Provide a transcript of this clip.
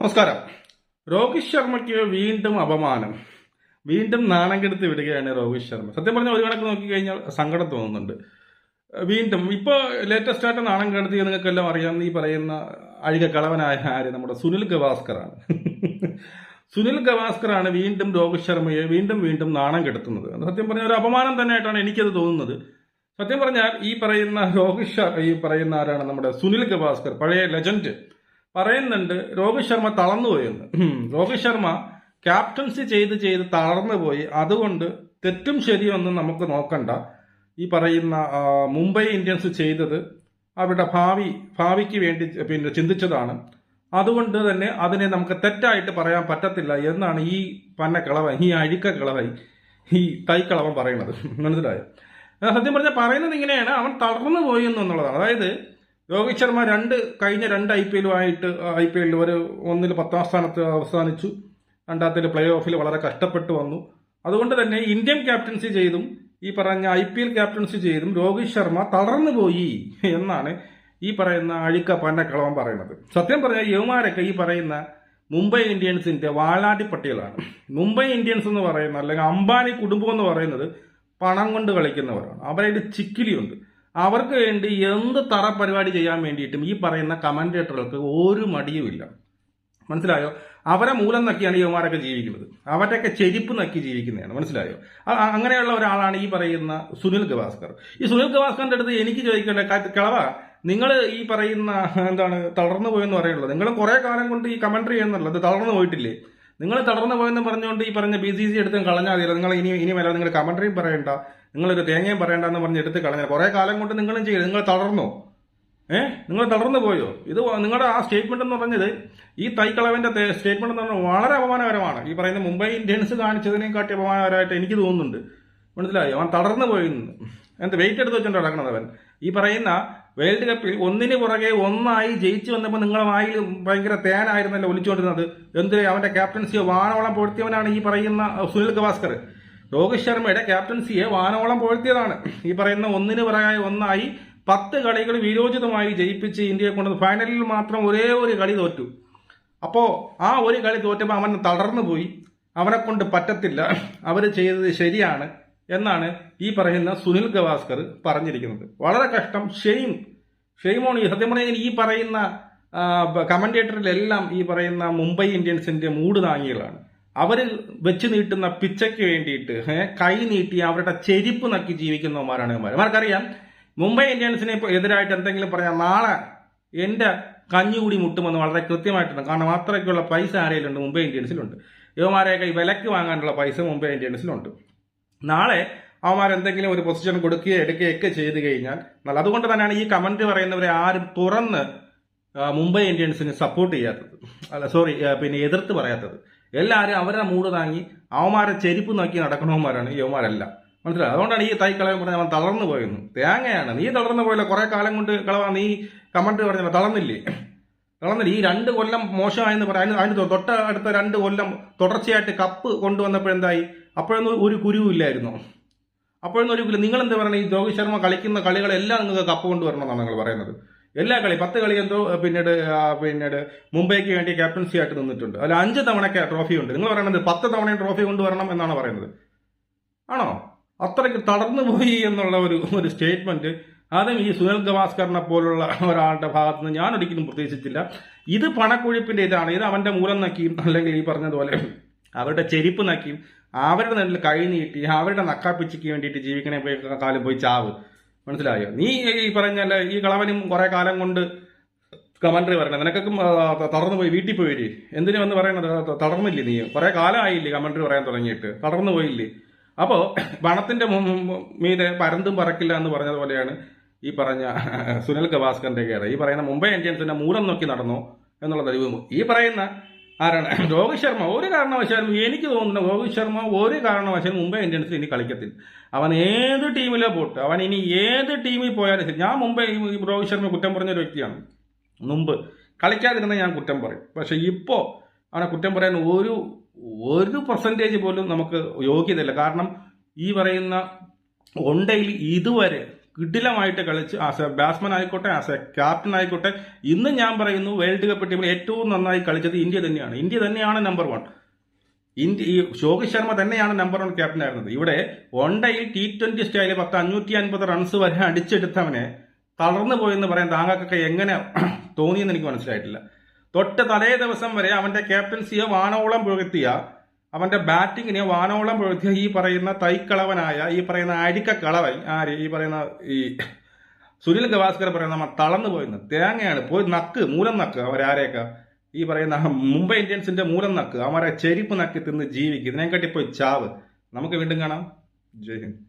നമസ്കാരം. രോഹിത് ശർമ്മയ്ക്ക് വീണ്ടും അപമാനം. വീണ്ടും നാണം കെടുത്ത് വിടുകയാണ് രോഹിത് ശർമ്മ. സത്യം പറഞ്ഞാൽ ഒരു കണക്ക് നോക്കിക്കഴിഞ്ഞാൽ സങ്കടം തോന്നുന്നുണ്ട്. വീണ്ടും ഇപ്പോൾ ലേറ്റസ്റ്റ് ആയിട്ട് നാണം കെടുത്തി നിങ്ങൾക്കെല്ലാം അറിയാവുന്ന ഈ പറയുന്ന അഴിക കളവനായ ആര്? നമ്മുടെ സുനിൽ ഗവാസ്കറാണ്. സുനിൽ ഗവാസ്കറാണ് വീണ്ടും രോഹിത് ശർമ്മയെ വീണ്ടും വീണ്ടും നാണം കെടുത്തുന്നത്. സത്യം പറഞ്ഞാൽ ഒരു അപമാനം തന്നെയായിട്ടാണ് എനിക്കത് തോന്നുന്നത്. സത്യം പറഞ്ഞാൽ ഈ പറയുന്ന രോഹിത് ഈ പറയുന്ന ആരാണ്? നമ്മുടെ സുനിൽ ഗവാസ്കർ പഴയ ലെജൻഡ് പറയുന്നുണ്ട് രോഹിത് ശർമ്മ തളർന്നുപോയെന്ന് പോയെന്ന് രോഹിത് ശർമ്മ ക്യാപ്റ്റൻസി ചെയ്ത് ചെയ്ത് തളർന്നു പോയി. അതുകൊണ്ട് തെറ്റും ശരിയൊന്നും നമുക്ക് നോക്കണ്ട. ഈ പറയുന്ന മുംബൈ ഇന്ത്യൻസ് ചെയ്തത് അവരുടെ ഭാവി ഭാവിക്ക് വേണ്ടി പിന്നെ ചിന്തിച്ചതാണ്. അതുകൊണ്ട് തന്നെ അതിനെ നമുക്ക് തെറ്റായിട്ട് പറയാൻ പറ്റത്തില്ല എന്നാണ് ഈ പന്ന കിളവൻ ഈ അഴുക്ക കിളവൻ ഈ തൈക്കളവൻ പറയുന്നത്. മനസ്സിലായോ? സത്യം പറഞ്ഞാൽ പറയുന്നത് ഇങ്ങനെയാണ്. അവൻ തളർന്നു പോയി എന്നുള്ളതാണ്. അതായത് രോഹിത് ശർമ്മ രണ്ട് കഴിഞ്ഞ രണ്ട് ഐ പി എല്ലുമായിട്ട് ഐ പി എല്ലിൽ ഒരു ഒന്നിൽ പത്താം സ്ഥാനത്ത് അവസാനിച്ചു. രണ്ടാമത്തെ പ്ലേ ഓഫിൽ വളരെ കഷ്ടപ്പെട്ടു വന്നു. അതുകൊണ്ട് തന്നെ ഇന്ത്യൻ ക്യാപ്റ്റൻസി ചെയ്തും ഈ പറഞ്ഞ ഐ പി എൽ ക്യാപ്റ്റൻസി ചെയ്തും രോഹിത് ശർമ്മ തളർന്നു പോയി എന്നാണ് ഈ പറയുന്ന അഴിക്ക പന്നക്കളവൻ പറയുന്നത്. സത്യം പറഞ്ഞാൽ യുവമാരൊക്കെ ഈ പറയുന്ന മുംബൈ ഇന്ത്യൻസിന്റെ വാലാടി പട്ടികളാണ് മുംബൈ ഇന്ത്യൻസ് എന്ന് പറയുന്ന അല്ലെങ്കിൽ അംബാനി കുടുംബം എന്ന് പറയുന്നത് പണം കൊണ്ട് കളിക്കുന്നവരാണ്. അവരുടെ ചിക്കിലിയുണ്ട്. അവർക്ക് വേണ്ടി എന്ത് തറ പരിപാടി ചെയ്യാൻ വേണ്ടിയിട്ടും ഈ പറയുന്ന കമന്റേറ്ററുകൾക്ക് ഒരു മടിയുമില്ല മനസ്സിലായോ? അവരെ മൂലം നക്കിയാണ് യുവമാരൊക്കെ ജീവിക്കുന്നത്. അവരൊക്കെ ചെരിപ്പ് നക്കി ജീവിക്കുന്നതാണ്. മനസ്സിലായോ? അങ്ങനെയുള്ള ഒരാളാണ് ഈ പറയുന്ന സുനിൽ ഗവാസ്കർ. ഈ സുനിൽ ഗവാസ്കറിന്റെ അടുത്ത് എനിക്ക് ചോദിക്കേണ്ട കളവ നിങ്ങൾ ഈ പറയുന്ന എന്താണ് തളർന്നു പോയെന്ന് പറയുള്ളത് നിങ്ങൾ കുറേ കാലം കൊണ്ട് ഈ കമന്ററി ചെയ്യുന്നുള്ളത് തളർന്നു പോയിട്ടില്ലേ? നിങ്ങൾ തളർന്നു പോയെന്ന് പറഞ്ഞുകൊണ്ട് ഈ പറഞ്ഞ ബി സി സി എടുത്തും കളഞ്ഞാൽ മതിയല്ലോ. നിങ്ങൾ ഇനി ഇനി മേലെ നിങ്ങൾ കമന്ററിയും പറയണ്ട. നിങ്ങളൊരു തേങ്ങയും പറയണ്ടെന്ന് പറഞ്ഞ് എടുത്ത് കളഞ്ഞ കുറേ കാലം കൊണ്ട് നിങ്ങളും ചെയ്യും. നിങ്ങൾ തളർന്നോ? ഏ? നിങ്ങൾ തളർന്നു പോയോ? ഇത് നിങ്ങളുടെ ആ സ്റ്റേറ്റ്മെന്റ് എന്ന് പറഞ്ഞത് ഈ തൈക്കളവന്റെ സ്റ്റേറ്റ്മെന്റ് എന്ന് പറഞ്ഞാൽ വളരെ അപമാനകരമാണ്. ഈ പറയുന്ന മുംബൈ ഇന്ത്യൻസ് കാണിച്ചതിനെക്കാട്ടി അപമാനകരമായിട്ട് എനിക്ക് തോന്നുന്നുണ്ട്. മനസ്സിലായി? അവൻ തളർന്നു പോയി എന്ത് വെയിറ്റ് എടുത്ത് വെച്ചോണ്ട് നടക്കുന്നത് അവൻ? ഈ പറയുന്ന വേൾഡ് കപ്പിൽ ഒന്നിന് പുറകെ ഒന്നായി ജയിച്ചു വന്നപ്പോൾ നിങ്ങളെ വായിൽ ഭയങ്കര തേനായിരുന്നല്ലോ ഒലിച്ചുകൊണ്ടിരുന്നത്. എന്ത് അവന്റെ ക്യാപ്റ്റൻസിയോ വാണവളം പൊഴുത്തിയവനാണ് ഈ പറയുന്ന സുനിൽ ഗവാസ്കർ. രോഹിത് ശർമ്മയുടെ ക്യാപ്റ്റൻസിയെ വാനോളം പോഴ്ത്തിയതാണ് ഈ പറയുന്ന ഒന്നിന് പുറകെ ഒന്നായി പത്ത് കളികൾ വിരോചിതമായി ജയിപ്പിച്ച് ഇന്ത്യയെ കൊണ്ടത് ഫൈനലിൽ മാത്രം ഒരേ ഒരു കളി തോറ്റു. അപ്പോ ആ ഒരു കളി തോറ്റപ്പോൾ അവൻ തളർന്നു പോയി. അവനെ കൊണ്ട് പറ്റത്തില്ല. അവർ ചെയ്തത് ശരിയാണ് എന്നാണ് ഈ പറയുന്ന സുനിൽ ഗവാസ്കർ പറഞ്ഞിരിക്കുന്നത്. വളരെ കഷ്ടം. ഷെയിം ഷെയിമോൺ സത്യം പറഞ്ഞാൽ ഈ പറയുന്ന കമന്റേറ്ററിലെല്ലാം ഈ പറയുന്ന മുംബൈ ഇന്ത്യൻസിന്റെ മൂഡ് താങ്ങികളാണ് അവർ വെച്ച് നീട്ടുന്ന പിച്ചയ്ക്ക് വേണ്ടിയിട്ട് കൈ നീട്ടി അവരുടെ ചെരിപ്പ് നക്കി ജീവിക്കുന്നവന്മാരാണ് ഇവന്മാർ ഇവർക്കറിയാം മുംബൈ ഇന്ത്യൻസിനെ എതിരായിട്ട് എന്തെങ്കിലും പറഞ്ഞാൽ നാളെ എന്റെ കഞ്ഞുകൂടി മുട്ടുമെന്ന് വളരെ കൃത്യമായിട്ടുണ്ട്. കാരണം അത്രയ്ക്കുള്ള പൈസ ആരെയിലുണ്ട്? മുംബൈ ഇന്ത്യൻസിലുണ്ട്. കൈ വിലക്ക് വാങ്ങാനുള്ള പൈസ മുംബൈ ഇന്ത്യൻസിലുണ്ട്. നാളെ അവന്മാർ എന്തെങ്കിലും ഒരു പൊസിഷൻ കൊടുക്കുകയോ എടുക്കുകയൊക്കെ ചെയ്ത് കഴിഞ്ഞാൽ നല്ല. അതുകൊണ്ട് തന്നെയാണ് ഈ കമന്റ് പറയുന്നവരെ ആരും തുറന്ന് മുംബൈ ഇന്ത്യൻസിന് സപ്പോർട്ട് ചെയ്യാത്തത്. അല്ല സോറി പിന്നെ എതിർത്ത് പറയാത്തത്. എല്ലാവരും അവരുടെ മൂട് താങ്ങി അവന്മാരെ ചെരുപ്പ് നോക്കി നടക്കണവന്മാരാണ് യവന്മാരെല്ലാം. മനസ്സിലായി? അതുകൊണ്ടാണ് ഈ തൈ കളവൻ പറഞ്ഞ അവൻ തളർന്നു പോയെന്ന്. തേങ്ങയാണ്. നീ തളർന്നു പോയല്ലോ. കുറെ കാലം കൊണ്ട് കളവ. നീ കമന്റ് പറഞ്ഞല്ലോ തളർന്നില്ലേ? തളർന്നില്ല? ഈ രണ്ട് കൊല്ലം മോശമായെന്ന് പറയാം അതിന് തൊട്ട അടുത്ത രണ്ട് കൊല്ലം തുടർച്ചയായിട്ട് കപ്പ് കൊണ്ടുവന്നപ്പോഴെന്തായി അപ്പോഴൊന്നും ഒരു കുരുവില്ലായിരുന്നു അപ്പോഴൊന്നും ഒരു നിങ്ങൾ എന്താ പറയുന്നത് ഈ രോഹിത് ശർമ്മ കളിക്കുന്ന കളികളെല്ലാം നിങ്ങൾക്ക് കപ്പ് കൊണ്ടുവരണമെന്നാണ് നിങ്ങൾ പറയുന്നത്. എല്ലാ കളി പത്ത് കളി എന്തോ പിന്നീട് പിന്നീട് മുംബൈക്ക് വേണ്ടി ക്യാപ്റ്റൻസി ആയിട്ട് നിന്നിട്ടുണ്ട്. അതിൽ അഞ്ച് തവണ ട്രോഫി ഉണ്ട്. നിങ്ങൾ പറയുന്നത് പത്ത് തവണയും ട്രോഫി കൊണ്ടുവരണം എന്നാണ് പറയുന്നത്. ആണോ? അത്രയ്ക്ക് തളർന്നു പോയി എന്നുള്ള ഒരു ഒരു സ്റ്റേറ്റ്മെന്റ്. അതും ഈ സുനിൽ ഗവാസ്കറിനെ പോലുള്ള ഒരാളുടെ ഭാഗത്ത് നിന്ന് ഞാൻ ഒരിക്കലും പ്രതീക്ഷിച്ചില്ല. ഇത് പണക്കൊഴുപ്പിന്റെ ഇതാണ്. ഇത് അവന്റെ മൂലം നക്കിയും അല്ലെങ്കിൽ ഈ പറഞ്ഞതുപോലെ അവരുടെ ചെരിപ്പ് നക്കിയും അവരുടെ നെല്ലിൽ കൈ നീട്ടി അവരുടെ നക്കാപ്പിച്ചിക്ക് വേണ്ടിയിട്ട് ജീവിക്കണേ പോയി കാലം പോയി ചാവ്. മനസ്സിലായോ? നീ ഈ പറഞ്ഞല്ല ഈ കളവനും കുറെ കാലം കൊണ്ട് കമന്ററി പറയണത് നിനക്കൊക്കെ തളർന്നു പോയി വീട്ടിൽ പോയില്ലേ? എന്തിനു വന്ന് പറയണത്? തളർന്നില്ലേ നീ? കുറെ കാലമായില്ലേ കമന്ററി പറയാൻ തുടങ്ങിയിട്ട്. തളർന്നു പോയില്ലേ? അപ്പോൾ പണത്തിന്റെ മീതെ പരന്തും പറക്കില്ല എന്ന് പറഞ്ഞതുപോലെയാണ് ഈ പറഞ്ഞ സുനിൽ ഗവാസ്കറിന്റെ കയറി ഈ പറയുന്ന മുംബൈ ഇന്ത്യൻസിന്റെ മൂലം നോക്കി നടന്നു എന്നുള്ള തെളിവ്. ഈ പറയുന്ന ആരാണ്? രോഹിത് ശർമ്മ. ഒരു കാരണവശാലും എനിക്ക് തോന്നുന്നു രോഹിത് ശർമ്മ ഒരു കാരണവശാലും മുംബൈ ഇന്ത്യൻസിൽ ഇനി കളിക്കത്തില്ല. അവൻ ഏത് ടീമിലോ പോട്ട് അവൻ ഇനി ഏത് ടീമിൽ പോയാലും ശരി. ഞാൻ മുംബൈ രോഹിത് ശർമ്മ കുറ്റം പറഞ്ഞ ഒരു വ്യക്തിയാണ്. മുമ്പ് കളിക്കാതിരുന്ന ഞാൻ കുറ്റം പറയും. പക്ഷെ ഇപ്പോൾ അവനെ കുറ്റം പറയാൻ ഒരു ഒരു പെർസെന്റേജ് പോലും നമുക്ക് യോഗ്യതയില്ല. കാരണം ഈ പറയുന്ന ഒണ്ടയിൽ ഇതുവരെ കിടിലമായിട്ട് കളിച്ച് ആസ് എ ബാറ്റ്സ്മാൻ ആയിക്കോട്ടെ ആസ് എ ക്യാപ്റ്റൻ ആയിക്കോട്ടെ ഇന്ന് ഞാൻ പറയുന്നു വേൾഡ് കപ്പ് ടീമിൽ ഏറ്റവും നന്നായി കളിച്ചത് ഇന്ത്യ തന്നെയാണ്. ഇന്ത്യ തന്നെയാണ് നമ്പർ വൺ ഇന്ത്യ ഈ ശോഭിത് ശർമ്മ തന്നെയാണ് നമ്പർ വൺ ക്യാപ്റ്റൻ ആയിരുന്നത്. ഇവിടെ വൺ ഡേയിൽ ടി ട്വന്റി സ്റ്റൈലിൽ പത്ത് അഞ്ഞൂറ്റി അൻപത് റൺസ് വരെ അടിച്ചെടുത്തവനെ തളർന്നു പോയെന്ന് പറയാൻ താങ്കൾക്കൊക്കെ എങ്ങനെ തോന്നിയെന്ന് എനിക്ക് മനസ്സിലായിട്ടില്ല. തൊട്ട് തലേ ദിവസം വരെ അവന്റെ ക്യാപ്റ്റൻസിയെ വാനോളം പുകഴ്ത്തിയ അവന്റെ ബാറ്റിങ്ങിനെ വാനോളം പുകഴ്ത്തിയ ഈ പറയുന്ന തൈക്കളവനായ ഈ പറയുന്ന അഴിക്കക്കളവൻ ആര്? ഈ പറയുന്ന ഈ സുനിൽ ഗവാസ്കർ പറയുന്ന നമ്മൾ തളർന്നു പോയിന്ന് തേങ്ങയാണ് പോയി നക്ക് മൂലം നക്ക് അവരാരെയൊക്കെ? ഈ പറയുന്ന മുംബൈ ഇന്ത്യൻസിന്റെ മൂലം നക്ക് അവരെ ചെരിപ്പ് നക്കി തിന്ന് ജീവിക്കും. ഇതിനെക്കാട്ടി പോയി ചാവ്. നമുക്ക് വീണ്ടും കാണാം. ജയ് ഹിന്ദ്.